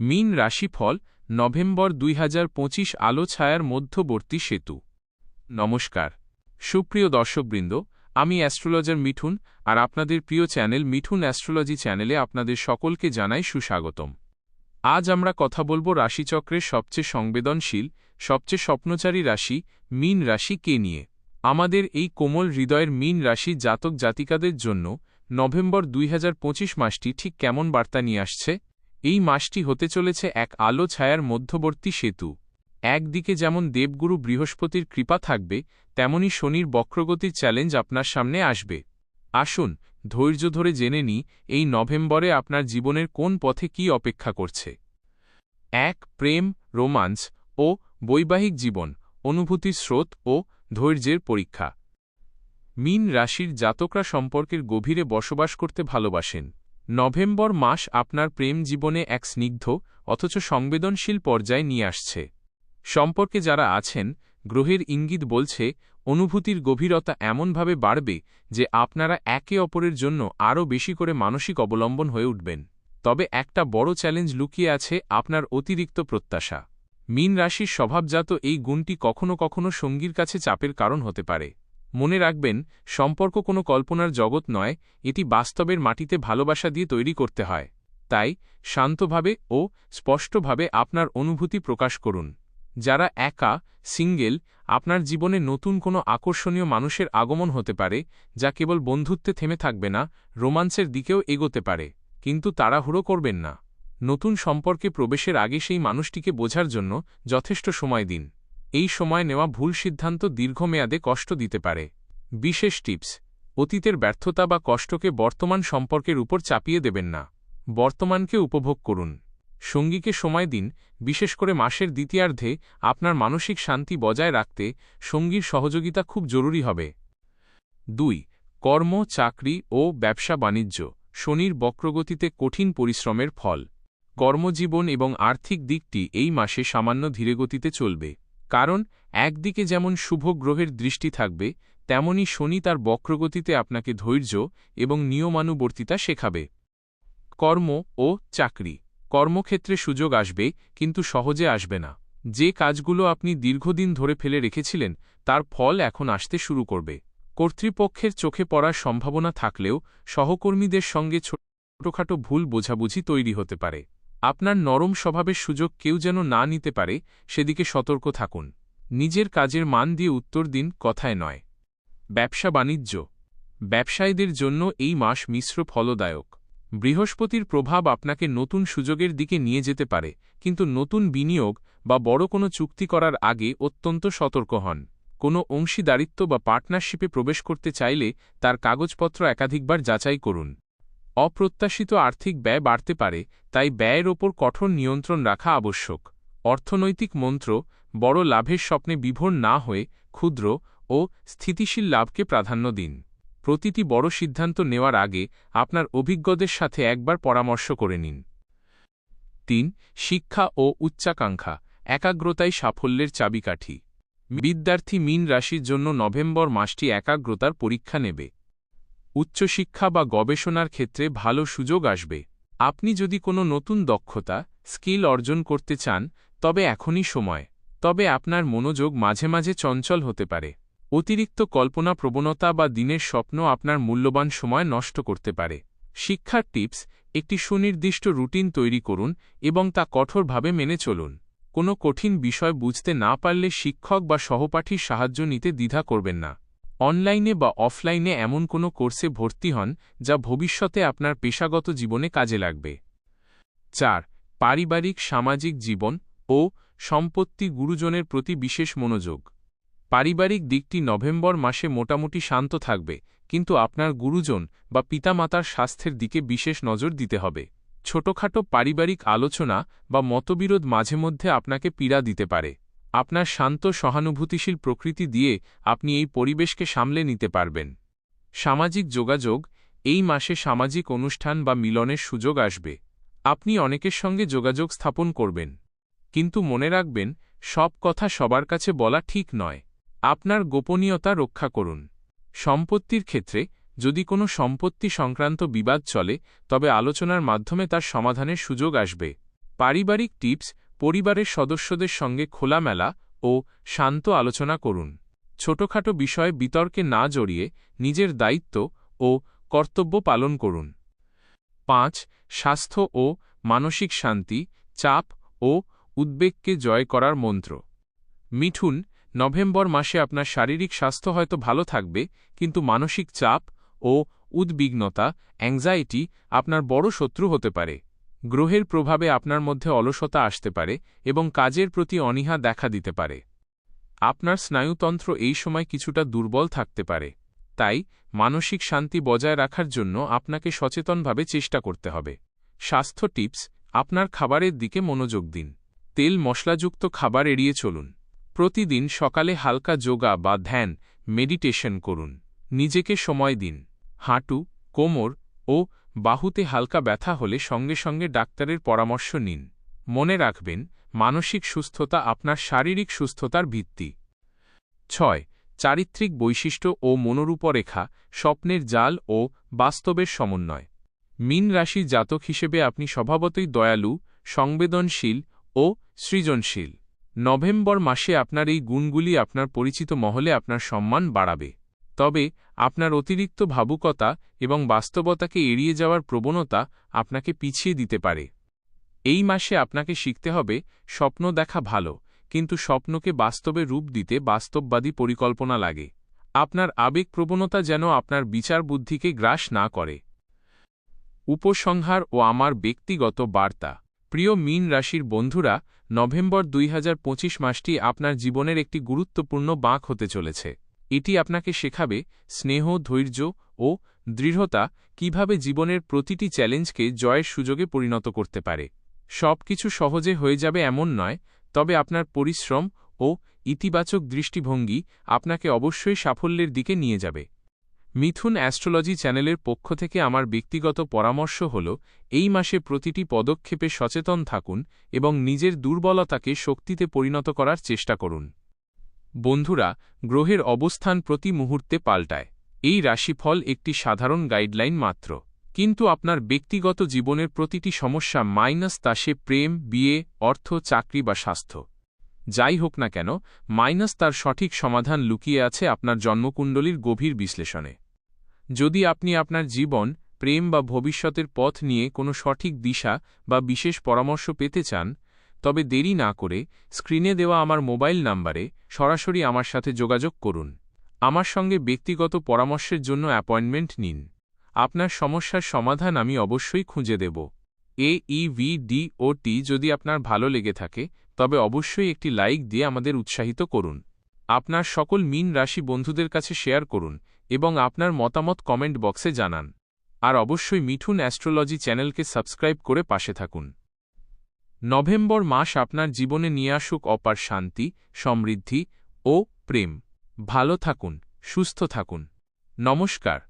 মিন রাশিফল, নভেম্বর দুই হাজার পঁচিশ আলো ছায়ার মধ্যবর্তী সেতু। নমস্কার। সুপ্রিয় দর্শকবৃন্দ, আমি অ্যাস্ট্রোলজার মিঠুন, আর আপনাদের প্রিয় চ্যানেল মিঠুন অ্যাস্ট্রোলজি চ্যানেলে আপনাদের সকলকে জানাই সুস্বাগতম। আজ আমরা কথা বলব রাশিচক্রের সবচেয়ে সংবেদনশীল, সবচেয়ে স্বপ্নচারী রাশি, মিন রাশি কে নিয়ে। আমাদের এই কোমল হৃদয়ের মিন রাশি জাতক জাতিকাদের জন্য নভেম্বর দুই হাজার পঁচিশ মাসটি ঠিক কেমন বার্তা নিয়ে আসছে? এই মাসটি হতে চলেছে এক আলো ছায়ার মধ্যবর্তী সেতু। একদিকে যেমন দেবগুরু বৃহস্পতির কৃপা থাকবে, তেমনি শনির বক্রগতির চ্যালেঞ্জ আপনার সামনে আসবে। আসুন, ধৈর্য ধরে জেনে নি এই নভেম্বরে আপনার জীবনের কোন পথে কি অপেক্ষা করছে। এক, প্রেম রোমান্স ও বৈবাহিক জীবন, অনুভূতির স্রোত ও ধৈর্যের পরীক্ষা। মিন রাশির জাতকরা সম্পর্কের গভীরে বসবাস করতে ভালোবাসেন। নভেম্বর মাস আপনার প্রেম জীবনে এক স্নিগ্ধ, অথচ সংবেদনশীল পর্যায়ে নিয়ে আসছে। সম্পর্কে যারা আছেন, গ্রহের ইঙ্গিত বলছে, অনুভূতির গভীরতা এমনভাবে বাড়বে যে আপনারা একে অপরের জন্য আরও বেশি করে মানসিক অবলম্বন হয়ে উঠবেন। তবে একটা বড় চ্যালেঞ্জ লুকিয়ে আছে আপনার অতিরিক্ত প্রত্যাশা। মিন রাশির স্বভাবজাত এই গুণটি কখনো কখনো সঙ্গীর কাছে চাপের কারণ হতে পারে। মনে রাখবেন, সম্পর্ক কোনো কল্পনার জগৎ নয়, এটি বাস্তবের মাটিতে ভালোবাসা দিয়ে তৈরি করতে হয়। তাই, শান্তভাবে ও স্পষ্টভাবে আপনার অনুভূতি প্রকাশ করুন। যারা একা, সিঙ্গেল, আপনার জীবনে নতুন কোনো আকর্ষণীয় মানুষের আগমন হতে পারে, যা কেবল বন্ধুত্বে থেমে থাকবে না রোমান্সের দিকেও এগোতে পারে, কিন্তু তাড়াহুড়ো করবেন না। নতুন সম্পর্কে প্রবেশের আগে সেই মানুষটিকে বোঝার জন্য যথেষ্ট সময় দিন। এই সময় নেওয়া ভুল সিদ্ধান্ত দীর্ঘমেয়াদে কষ্ট দিতে পারে। বিশেষ টিপস, অতীতের ব্যর্থতা বা কষ্টকে বর্তমান সম্পর্কের উপর চাপিয়ে দেবেন না। বর্তমানকে উপভোগ করুন। সঙ্গীকে সময় দিন, বিশেষ করে মাসের দ্বিতীয়ার্ধে আপনার মানসিক শান্তি বজায় রাখতে সঙ্গীর সহযোগিতা খুব জরুরি হবে। দুই, কর্ম, চাকরি ও ব্যবসা বাণিজ্য, শনির বক্রগতিতে কঠিন পরিশ্রমের ফল। কর্মজীবন এবং আর্থিক দিকটি এই মাসে সামান্য ধীরেগতিতে চলবে। কারণ, একদিকে যেমন শুভ গ্রহের দৃষ্টি থাকবে, তেমনি শনি তার বক্রগতিতে আপনাকে ধৈর্য এবং নিয়মানুবর্তিতা শেখাবে। কর্ম ও চাকরি। কর্মক্ষেত্রে সুযোগ আসবে, কিন্তু সহজে আসবে না। যে কাজগুলো আপনি দীর্ঘদিন ধরে ফেলে রেখেছিলেন, তার ফল এখন আসতে শুরু করবে। কর্তৃপক্ষের চোখে পড়ার সম্ভাবনা থাকলেও, সহকর্মীদের সঙ্গে ছোটখাটো ভুল বোঝাবুঝি তৈরি হতে পারে। আপনার নরম স্বভাবের সুযোগ কেউ যেন না নিতে পারে, সেদিকে সতর্ক থাকুন। নিজের কাজের মান দিয়ে উত্তর দিন কথায় নয়। ব্যবসা বাণিজ্য। ব্যবসায়ীদের জন্য এই মাস মিশ্র ফলদায়ক। বৃহস্পতির প্রভাব আপনাকে নতুন সুযোগের দিকে নিয়ে যেতে পারে, কিন্তু নতুন বিনিয়োগ বা বড় কোনো চুক্তি করার আগে অত্যন্ত সতর্ক হন। কোনো অংশীদারিত্ব বা পার্টনারশিপে প্রবেশ করতে চাইলে তার কাগজপত্র একাধিকবার যাচাই করুন। অপ্রত্যাশিত আর্থিক ব্যয় বাড়তে পারে, তাই ব্যয়ের ওপর কঠোর নিয়ন্ত্রণ রাখা আবশ্যক। অর্থনৈতিক মন্ত্র, বড় লাভের স্বপ্নে বিভোর না হয়ে ক্ষুদ্র ও স্থিতিশীল লাভকে প্রাধান্য দিন। প্রতিটি বড় সিদ্ধান্ত নেওয়ার আগে আপনার অভিজ্ঞদের সাথে একবার পরামর্শ করে নিন। তিন, শিক্ষা ও উচ্চাকাঙ্ক্ষা, একাগ্রতাই সাফল্যের চাবিকাঠি। বিদ্যার্থী মিন রাশির জন্য নভেম্বর মাসটি একাগ্রতার পরীক্ষা নেবে। উচ্চশিক্ষা বা গবেষণার ক্ষেত্রে ভালো সুযোগ আসবে। আপনি যদি কোনো নতুন দক্ষতা, স্কিল অর্জন করতে চান, তবে এখনই সময়। তবে আপনার মনোযোগ মাঝে মাঝে চঞ্চল হতে পারে। অতিরিক্ত কল্পনা প্রবণতা বা দিনের স্বপ্ন আপনার মূল্যবান সময় নষ্ট করতে পারে। শিক্ষার টিপস, একটি সুনির্দিষ্ট রুটিন তৈরি করুন এবং তা কঠোরভাবে মেনে চলুন। কোনো কঠিন বিষয় বুঝতে না পারলে শিক্ষক বা সহপাঠীর সাহায্য নিতে দ্বিধা করবেন না। অনলাইনে বা অফলাইনে এমন কোনো কোর্সে ভর্তি হন যা ভবিষ্যতে আপনার পেশাগত জীবনে কাজে লাগবে। চার, পারিবারিক, সামাজিক জীবন ও সম্পত্তি গুরুজনের প্রতি বিশেষ মনোযোগ। পারিবারিক দিকটি নভেম্বর মাসে মোটামুটি শান্ত থাকবে, কিন্তু আপনার গুরুজন বা পিতামাতার স্বাস্থ্যের দিকে বিশেষ নজর দিতে হবে। ছোটখাটো পারিবারিক আলোচনা বা মতবিরোধ মাঝে মধ্যে আপনাকে পীড়া দিতে পারে। আপনার শান্ত সহানুভূতিশীল প্রকৃতি দিয়ে আপনি এই পরিবেশকে সামলে নিতে পারবেন। সামাজিক যোগাযোগ, এই মাসে সামাজিক অনুষ্ঠান বা মিলনের সুযোগ আসবে। আপনি অনেকের সঙ্গে যোগাযোগ স্থাপন করবেন। কিন্তু মনে রাখবেন, সব কথা সবার কাছে বলা ঠিক নয়। আপনার গোপনীয়তা রক্ষা করুন। সম্পত্তির ক্ষেত্রে, যদি কোনো সম্পত্তি সংক্রান্ত বিবাদ চলে, তবে আলোচনার মাধ্যমে তার সমাধানের সুযোগ আসবে। পারিবারিক টিপস পরিবারের সদস্যদের সঙ্গে খোলামেলা ও শান্ত আলোচনা করুন। ছোটখাটো বিষয়ে বিতর্কে না জড়িয়ে নিজের দায়িত্ব ও কর্তব্য পালন করুন। পাঁচ, স্বাস্থ্য ও মানসিক শান্তি, চাপ ও উদ্বেগকে জয় করার মন্ত্র। মিঠুন, নভেম্বর মাসে আপনার শারীরিক স্বাস্থ্য হয়তো ভালো থাকবে, কিন্তু মানসিক চাপ ও উদ্বিগ্নতা অ্যাংজাইটি আপনার বড় শত্রু হতে পারে। গ্রহের প্রভাবে আপনার মধ্যে অলসতা আসতে পারে এবং কাজের প্রতি অনীহা দেখা দিতে পারে। আপনার স্নায়ুতন্ত্র এই সময় কিছুটা দুর্বল থাকতে পারে। তাই, মানসিক শান্তি বজায় রাখার জন্য আপনাকে সচেতনভাবে চেষ্টা করতে হবে। স্বাস্থ্য টিপস, আপনার খাবারের দিকে মনোযোগ দিন। তেল মশলাযুক্ত খাবার এড়িয়ে চলুন। প্রতিদিন সকালে হালকা যোগা বা ধ্যান, মেডিটেশন করুন। নিজেকে সময় দিন। হাঁটু, কোমর ও বাহুতে হালকা ব্যথা হলে সঙ্গে সঙ্গে ডাক্তারের পরামর্শ নিন। মনে রাখবেন, মানসিক সুস্থতা আপনার শারীরিক সুস্থতার ভিত্তি। ছয়, চারিত্রিক বৈশিষ্ট্য ও মনোরূপরেখা, স্বপ্নের জাল ও বাস্তবের সমন্বয়। মিন রাশি জাতক হিসেবে আপনি স্বভাবতই দয়ালু, সংবেদনশীল ও সৃজনশীল। নভেম্বর মাসে আপনার এই গুণগুলি আপনার পরিচিত মহলে আপনার সম্মান বাড়াবে। তবে আপনার অতিরিক্ত ভাবুকতা এবং বাস্তবতাকে এড়িয়ে যাওয়ার প্রবণতা আপনাকে পিছিয়ে দিতে পারে। এই মাসে আপনাকে শিখতে হবে স্বপ্ন দেখা ভালো, কিন্তু স্বপ্নকে বাস্তবে রূপ দিতে বাস্তববাদী পরিকল্পনা লাগে। আপনার আবেগ প্রবণতা যেন আপনার বিচার বুদ্ধিকে গ্রাস না করে। উপসংহার ও আমার ব্যক্তিগত বার্তা। প্রিয় মীন রাশির বন্ধুরা, নভেম্বর দুই হাজার পঁচিশ মাসটি আপনার জীবনের একটি গুরুত্বপূর্ণ বাঁক হতে চলেছে। এটি আপনাকে শেখাবে স্নেহ, ধৈর্য ও দৃঢ়তা কীভাবে জীবনের প্রতিটি চ্যালেঞ্জকে জয়ের সুযোগে পরিণত করতে পারে। সব কিছু সহজে হয়ে যাবে এমন নয়, তবে আপনার পরিশ্রম ও ইতিবাচক দৃষ্টিভঙ্গি আপনাকে অবশ্যই সাফল্যের দিকে নিয়ে যাবে। মিথুন অ্যাস্ট্রোলজি চ্যানেলের পক্ষ থেকে আমার ব্যক্তিগত পরামর্শ হল, এই মাসে প্রতিটি পদক্ষেপে সচেতন থাকুন এবং নিজের দুর্বলতাকে শক্তিতে পরিণত করার চেষ্টা করুন। বন্ধুরা, গ্রহের অবস্থান প্রতি মুহূর্তে পাল্টায়। এই রাশিফল একটি সাধারণ গাইডলাইন মাত্র। কিন্তু আপনার ব্যক্তিগত জীবনের প্রতিটি সমস্যা মাইনাস তা সে প্রেম, বিয়ে, অর্থ, চাকরি বা স্বাস্থ্য। যাই হোক না কেন, মাইনাস তার সঠিক সমাধান লুকিয়ে আছে আপনার জন্মকুণ্ডলীর গভীর বিশ্লেষণে। যদি আপনি আপনার জীবন, প্রেম বা ভবিষ্যতের পথ নিয়ে কোনো সঠিক দিশা বা বিশেষ পরামর্শ পেতে চান তবে দেরি না করে স্ক্রিনে দেওয়া আমার মোবাইল নাম্বারে সরাসরি আমার সাথে যোগাযোগ করুন। আমার সঙ্গে ব্যক্তিগত পরামর্শের জন্য অ্যাপয়েন্টমেন্ট নিন। আপনার সমস্যার সমাধান আমি অবশ্যই খুঁজে দেব। এ টি যদি আপনার ভালো লেগে থাকে, তবে অবশ্যই একটি লাইক দিয়ে আমাদের উৎসাহিত করুন। আপনার সকল মিন রাশি বন্ধুদের কাছে শেয়ার করুন এবং আপনার মতামত কমেন্ট বক্সে জানান। আর অবশ্যই মিঠুন অ্যাস্ট্রোলজি চ্যানেলকে সাবস্ক্রাইব করে পাশে থাকুন। নভেম্বর মাস আপনার জীবনে নিয়ে আসুক অপার শান্তি, সমৃদ্ধি ও প্রেম। ভালো থাকুন, সুস্থ থাকুন। নমস্কার।